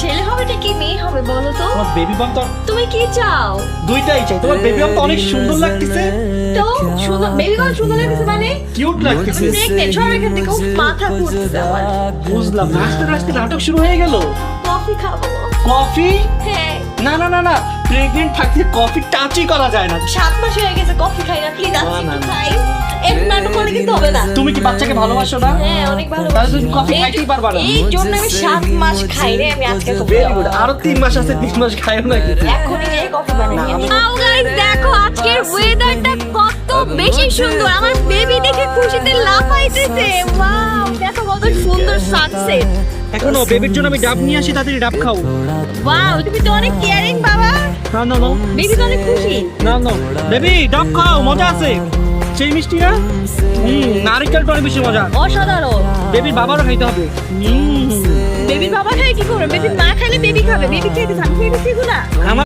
ছেলে হবে নাকি মেয়ে হবে বলো তো? তোমার বেবি বাম তো তুমি কি চাও? দুইটাই চাই। তোমার বেবি বাম তো অনেক সুন্দর লাগতেছে। তো সুন্দর বেবি কল সুন্দর লাগছে মানে? কিউট লাগতেছে। প্রেগনেন্ট সব এখান থেকে মাথা ঘুরতেছে আমার। বুঝলাম। নাচতে নাচতে নাটক শুরু হয়ে গেল। কফি খাব। কফি? হ্যাঁ। না না না না। প্রেগনেন্ট থাকতে কফি টাচই করা যায় না। সাত মাস হয়ে গেছে কফি কিন্তু হবে না। তুমি কি বাচ্চাকে ভালোবাসো না? হ্যাঁ অনেক ভালো তাহলে তুমি কফি খাইতেই পারবা না। এই জন্য আমি সাত মাস খাই রে আমি আজকে কফি ভেরি গুড আরও তিন মাস আছে তিন মাস খাইও না কিন্তু। এখনই গিয়ে কফি বানাই নাও গাইস দেখো আজকের ওয়েদারটা কত বেশি সুন্দর। আমার বেবি দেখে খুশিতে লাফাইতেছে। ওয়াও দেখো কত সুন্দর সানসেট এখনও বেবির জন্য আমি ডাব নিয়ে আসি তাড়াতাড়ি ডাব খাও। ওয়াও তুমি তো অনেক কেয়ারিং বাবা। না না না। বেবি তো অনেক খুশি। না না। বেবি ডাব খাও মজা আছে। সেই মিষ্টি না হুম নারিকেলটা অনেক বেশি মজা। অসাধারণ। বেবির বাবারও খাইতে হবে। বেবির বাবা খায় কি করবে বেবি মা খাইলে বেবি খাবে। বেবি খেয়ে আমার